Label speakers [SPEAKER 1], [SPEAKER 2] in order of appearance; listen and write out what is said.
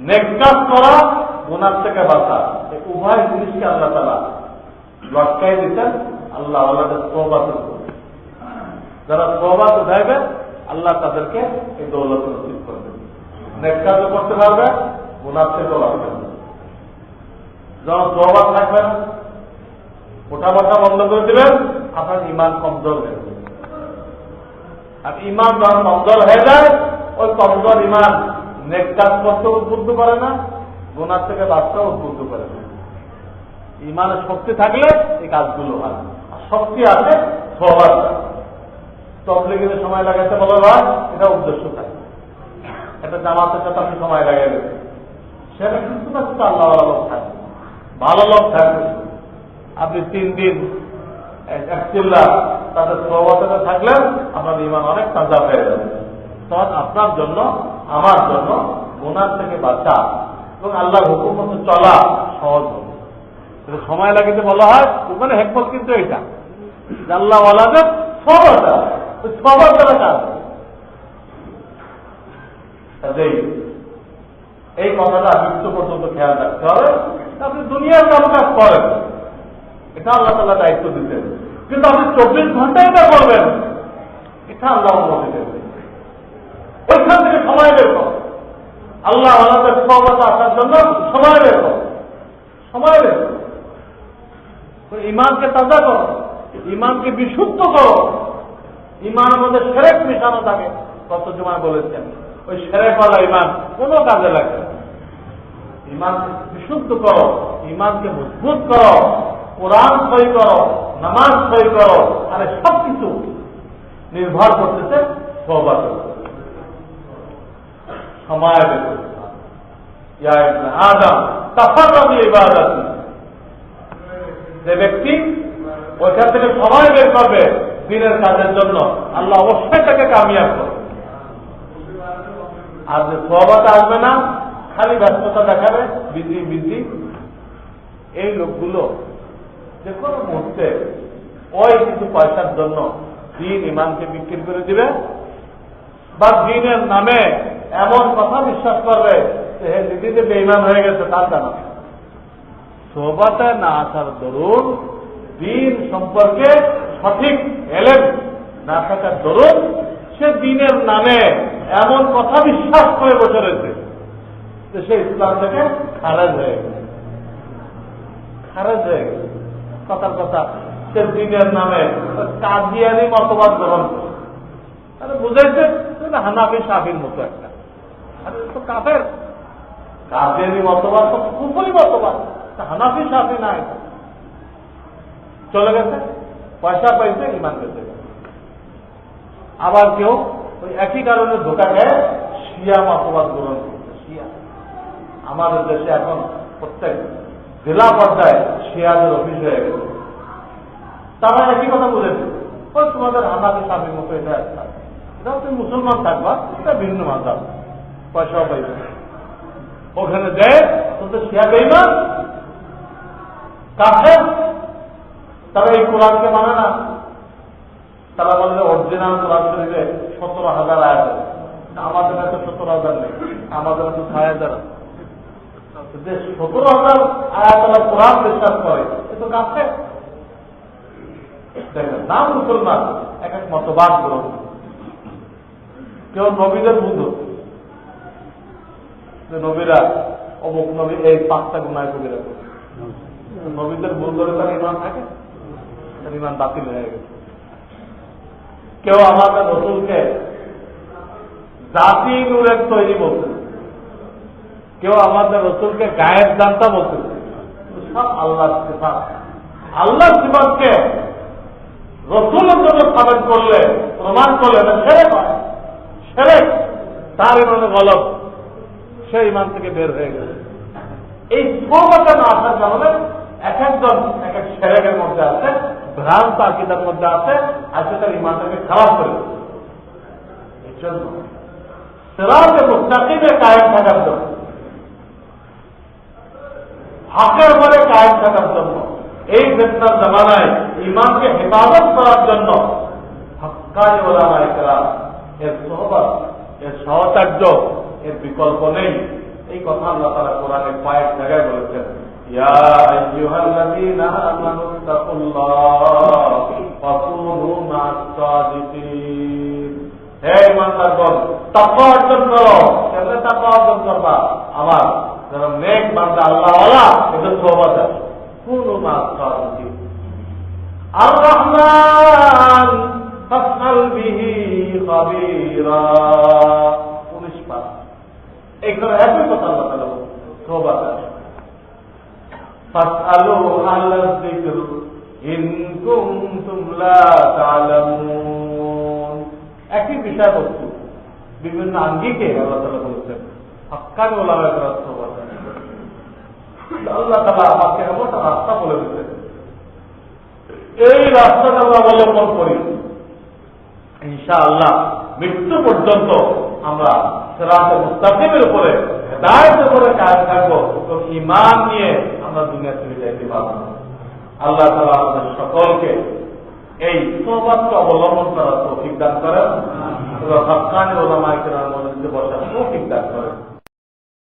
[SPEAKER 1] নেক কাজ করা গুনার থেকে বাঁচা। উভয় জিনিসকে আল্লাহ তালা লটকাই দিতেন, আল্লাহ আল্লাহদের সোহবাতের যারা সোহবাত উঠাইবে আল্লাহ তাদেরকে এই দৌলত নসিব করবে নেক কাজও করতে পারবে গুনার থেকেও বাঁচতে পারবে। যখন সোহবাত থাকবে না বসা বন্ধ করে দিবেন, আপনার ইমান কমজোর হয়ে যাবে। আর ইমান যখন কমজোর হয়ে যায়, ওই কমজোর ইমান উদ্বুদ্ধ করে না, গুনার থেকে বাঁচতে উদ্বুদ্ধ করে না। ইমানের শক্তি থাকলে এই কাজগুলো হয় শক্তি আছে, সবার তবলিগের সময় লাগাতে বলা হয়, এটা উদ্দেশ্য থাকে। এটা জামাতের সাথে সময় লাগাই সেটা কিন্তু না কিন্তু আল্লাহ লোক থাকবে ভালো লোক থাকবে আপনি তিন দিন এক- চিল্লা তাদের প্রবতনে থাকলেন আপনার ইমান অনেক তাজা হয়ে যাবে। তখন আপনার জন্য আমার জন্য গুনার থেকে বাঁচা এবং আল্লাহর হুকুম মতো চলা সহজ হবে। সময় লাগিতে বলা হয়, ওখানে হেকমত কিন্তু এটা আল্লাহ ওই সবার দ্বারা কাজ এই কথাটা মৃত্যু পর্যন্ত খেয়াল রাখতে হবে। আপনি দুনিয়ার কাম কাজ করেন। এটা আল্লাহ তাল্লাহ দায়িত্ব দিতেন। কিন্তু আপনি চব্বিশ ঘণ্টা এটা করবেন। এটা আল্লাহ অনুমতি দেবেন ওইখান থেকে সময় বের করো। আল্লাহ আমাদের সহমত আসার জন্য সময় বের করো। সময় বের করো। ইমানকে তাজা করো ইমানকে বিশুদ্ধ করো। ইমানের মধ্যে সেরেক মিশানো থাকে কত জমায় বলেছেন। ওই সেরেকওয়ালা ইমান কোনো কাজে লাগে না। ইমানকে বিশুদ্ধ করো ইমানকে মজবুত করো, কোরআন সই করো, নামাজ সই করো আরে সব কিছু নির্ভর করতেছে সহবাদ সময় বের আদম তাফাররাবি ইবাদাতি। যে ব্যক্তি ওইখান থেকে সময় বের করবে দিনের কাজের জন্য, আল্লাহ অবশ্যই তাকে কামিয়াব করবে। আর যে সোহবাতে আসবে না, খালি ব্যস্ততা দেখাবে, বিজি বিজি, এই লোকগুলো যে কোনো মুহূর্তে ওই কিছু পয়সার জন্য দিন ইমানকে বিক্রি করে দিবে বা দিনের নামে এমন কথা বিশ্বাস করবে যে হে দিদিতে বেইমান হয়ে গেছে, তার জানা নেই। সোহবাতে না আসার দরুন দিন সম্পর্কে সঠিক এলেন, না থাকার দরুন সে দিনের নামে এমন কথা বিশ্বাস করে বসে রয়েছে যে সে ইসলাম থেকে খারেজ হয়ে গেছে। খারেজ হয়ে গেছে। কথার কথা, সে দিনের নামে কাজিয়ানি মতবাদ গ্রহণ করে। না হানাফি সাফির মতো একটা। আরে কাফের। মতবাদ, তো মতবাদ। হানাফি সাফি চলে গেছে। পয়সা পাইছে ইমান গেছে। আবার কেউ ওই একই কারণে ধোকা খেয়ে শিয়া মতবাদ গ্রহণ করছে। শিয়া। আমাদের দেশে এখন প্রত্যেক জেলা পর্যায়ে শিয়াদের অফিস হয়ে গেছে। তারা একই কথা বলেছে। ওই তোমাদের হানাফি সাফির মতো এটা একটা। তুমি মুসলমান থাকবা, এটা ভিন্ন মাঝাব পয়সাও পাইবে ওখানে দেয় তো তো শিয়া বেইমান কাফের তারা এই কোরআনকে মানে না। তারা বলে অরিজিনাল কোরআন শরীফে সতেরো হাজার আয়াত। আমাদের এত সতেরো হাজার নেই। আমাদের তো ছয় হাজার যে সতেরো হাজার আয়াত আল্লাহ কোরআন বিশ্বাস করে, এ তো কাছে নাম মুসলমান এক এক মতবাদ গ্রহণ কেউ নবীদের বুঝো যে নবীরা, অমুক নবী এই পাঁচটা গুণায় কবিরা করে নবীদের ভুল ধরে তার ইমান থাকে? তার ইমান বাতিল হয়ে গেছে। কেউ আমাদের রসুলকে জাতি নূরের তৈরি বলছে। কেউ আমাদের রসুলকে গায়ের জানতা বলছে। সব আল্লাহ সিফাত। আল্লাহ সিফাতকে রসুলের জন্য সাবেক করলে, প্রমাণ করলে সেরে হয় সেরে তার ইমানে গলত সে ইমান থেকে বের হয়ে গেছে এই সোবাটা না আসার কারণে এক একজন, এক এক সেরেকের মধ্যে আছে, ভ্রান্ত আকিদার মধ্যে আছে আজকে তার ইমানটাকে খারাপ করে জন্য সেরাতে মুস্তাকিমে কায়েম থাকার জন্য, হকের পরে কায়েম থাকার জন্য, এই ফেতনার জামানায় ইমানকে হেফাজত করার জন্য হকানি ওলামায় এর সহবাদ এর সহচার্য এর বিকল্প নেই। এই কথা আল্লাহ তারা কোরআনে কয়েক জায়গায় বলেছেন। আমার আল্লাহ আর রহমান ফাসআল বিহি খাবীরা। 19 পারা একই একই বিষয়বস্তু, বিভিন্ন আঙ্গিকে আল্লাহ তাআলা বলেছেন আল্লাহ আমাকে এমন রাস্তা বলে দিতেন এই রাস্তাটা আমরা অবলম্বন করি। ইনশাআল্লাহ মৃত্যু পর্যন্ত আমরা সেরাতে মুস্তাকিমের উপরে হেদায়তের উপরে কাজ থাকব তো ইমান নিয়ে আমরা দুনিয়া থেকে যাইতে পারব আল্লাহ তালা আমাদের সকলকে এই সৌভাগ্য অবলম্বন করার তৌফিক দান করেন। সবকানি ওলামাইকেরার মধ্যে বসার তৌফিক দান করেন।